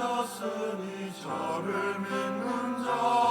하셨으니 저를 믿는 자.